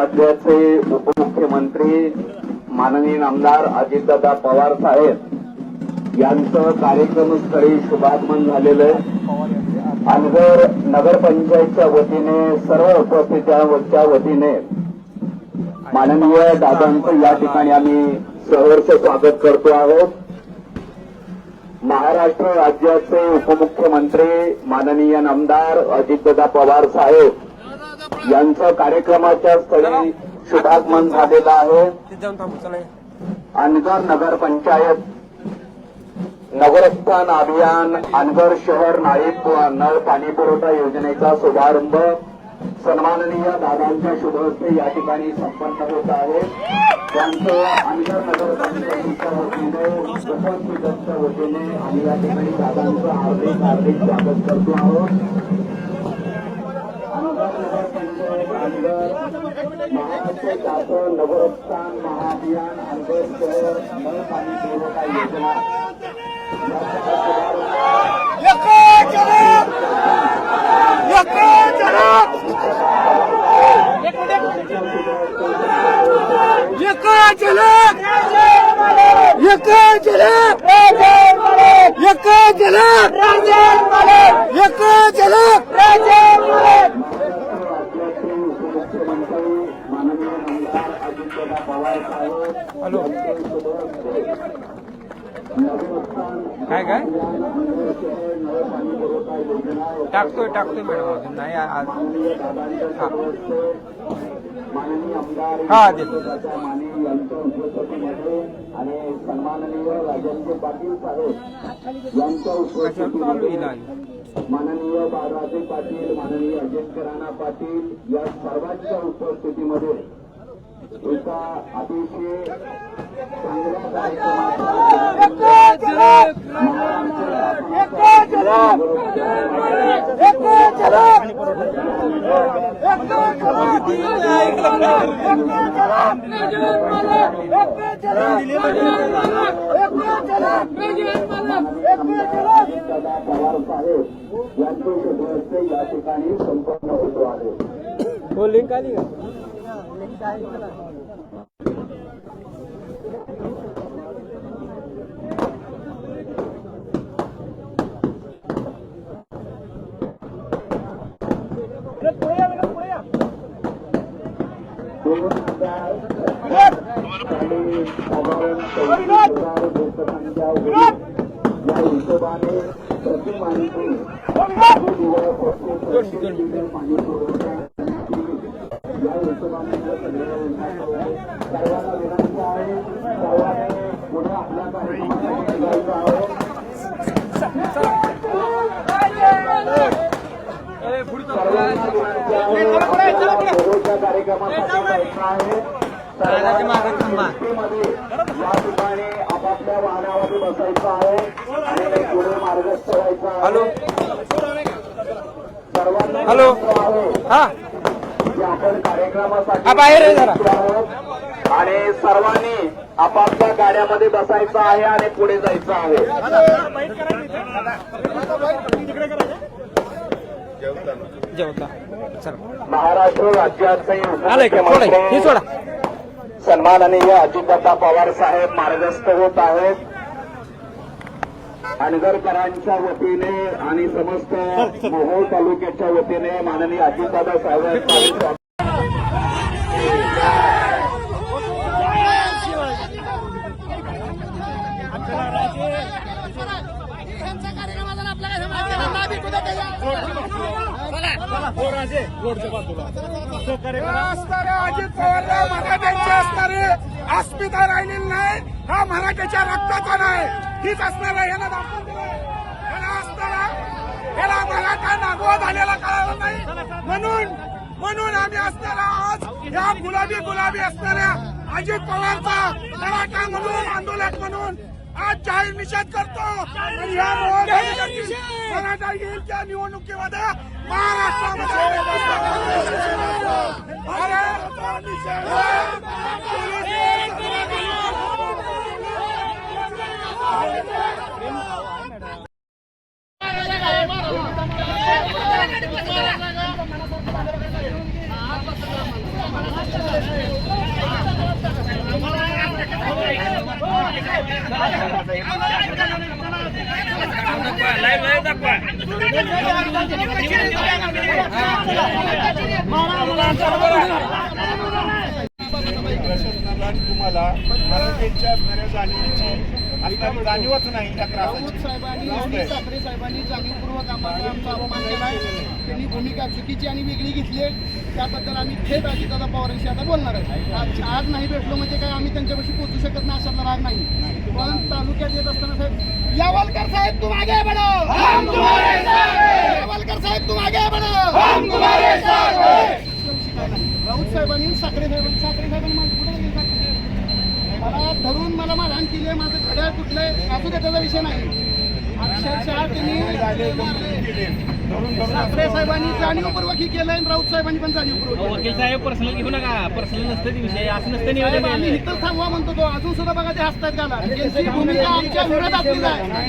राज्याचे उपमुख्यमंत्री माननीय आमदार अजितदादा पवार साहेब यांचं कार्यक्रमस्थळी शुभागमन झालेलं आहे. पालघर नगरपंचायतच्या वतीने सर्व उपस्थितांच्या वतीने माननीय दादांचं या ठिकाणी आम्ही सहर्ष स्वागत करतो आहोत. महाराष्ट्र राज्याचे उपमुख्यमंत्री माननीय आमदार अजितदादा पवार साहेब यांचं कार्यक्रमाच्या स्थळी शुभागमन झालेलं आहे. अनगर नगरपंचायत नगरस्थान अभियान अनगर शहर नाळी नळ पाणी पुरवठा योजनेचा शुभारंभ सन्माननीय दादांच्या शुभहस्ते या ठिकाणी संपन्न होत आहे. त्यांचं अनगर नगरपंचायतीच्या वतीने उपस्थितांच्या वतीने आम्ही या ठिकाणी दादांचं हार्दिक हार्दिक स्वागत करतो आहोत अनगर नगरपंचायत महाराष्ट्र शासन नगरस्थान महाअभियान अनगर शहर नळ पाणी पुरवठा योजना राज्याचे हॅलो. काय काय? टाकतोय टाकतोय मॅडम अजून. नाही आज माननीय आमदार हा, देतो. आणि सन्माननीय राजेंद्र पाटील साहेब यांच्या उपस्थितीमध्ये माननीय बाळराजे पाटील माननीय अजित राणा पाटील या सर्वांच्या उपस्थितीमध्ये होतो आहे हो लिंक या सर्वांना विनंती आहे सर्वांनी पुढे आपल्या कार्यक्रमासाठी जायचं आहे सर्वांना विनंती आहे कार्यक्रमासाठी जायचं आहे सर्वांना सुट्टीमध्ये या ठिकाणी आपापल्या वाहनामध्ये बसायचं आहे आणि पुढे मार्गस्थ व्हायचं आहे हॅलो. सर्वांना हॅलो. हा की आपण कार्यक्रमासाठी हा, बाहेर जरा. आणि सर्वांनी आपापल्या गाड्यामध्ये बसायचं आहे आणि पुढे जायचं आहे. महाराष्ट्र राज्याचे उपमुख्यमंत्री सन्माननीय अजितदादा पवार साहेब मार्गस्थ होत आहेत. अनगरकरांच्या वतीने आणि समस्त मोहोळ तालुक्याच्या वतीने माननीय अजितदादा साहेब यांचा कार्यक्रम अजून आपल्या काय समाजाला लाभ भेटू द्या असणारे अजित पवारला मराठ्यांचे असणारे अस्मिता राहिलेली नाही. हा मराठ्याच्या रक्ताचा नाही. हीच असणारा याला दाखवून दिलंय. याला असणारा याला मराठा नागवा झालेला कळाला नाही. म्हणून म्हणून आम्ही असणारा आज या गुलाबी गुलाबी असणाऱ्या अजित पवारचा मराठा म्हणून आंदोलक म्हणून आज जाहीर निषेध करतो. मराठा येईल त्या निवडणुकीमध्ये महाराष्ट्रामध्ये. प्रशासनाला तुम्हाला मराठ्यांच्या जाणीवच नाही या त्रासाची साहेबांनी ठाकरे साहेबांनी जाणीवपूर्वक आम्हाला आमचा अपमान केला आहे त्यांनी भूमिका चुकीची आणि वेगळी घेतली आहे त्याबद्दल आम्ही थेट अजितदादा पवारांशी आता बोलणार आहे आज आज नाही भेटलो म्हणजे काय आम्ही त्यांच्यापाशी पोहोचू शकत नाही अशातला राग नाही पण तालुक्यात येत असताना साहेब यावलकर साहेब तू मागे यावलकर साहेब तुम आगे बढ़ो हम तुम्हारे साथ राऊत साहेबांनी साखरे साहेबांनी साखरे साहेबांनी मला कुठे गेले मला धरून मला मारहाण केली आहे माझं घड्याळ कुठलंय असू दे त्याचा विषय नाही. अक्षरशः त्यांनी. साखरे साहेबांनी जाणीवपूर्वक ही केलंय आणि राऊत साहेबांनी पण जाणीवपूर्वक. वकील साहेब पर्सनल घेऊ नका. पर्सनल नसतं ते विषय. असं नसतं साहेब, निवेदन आम्ही इथं थांबवा म्हणतो तो. अजून सुद्धा बघा ते हसतात घाला त्यांची भूमिका आमच्या आहे.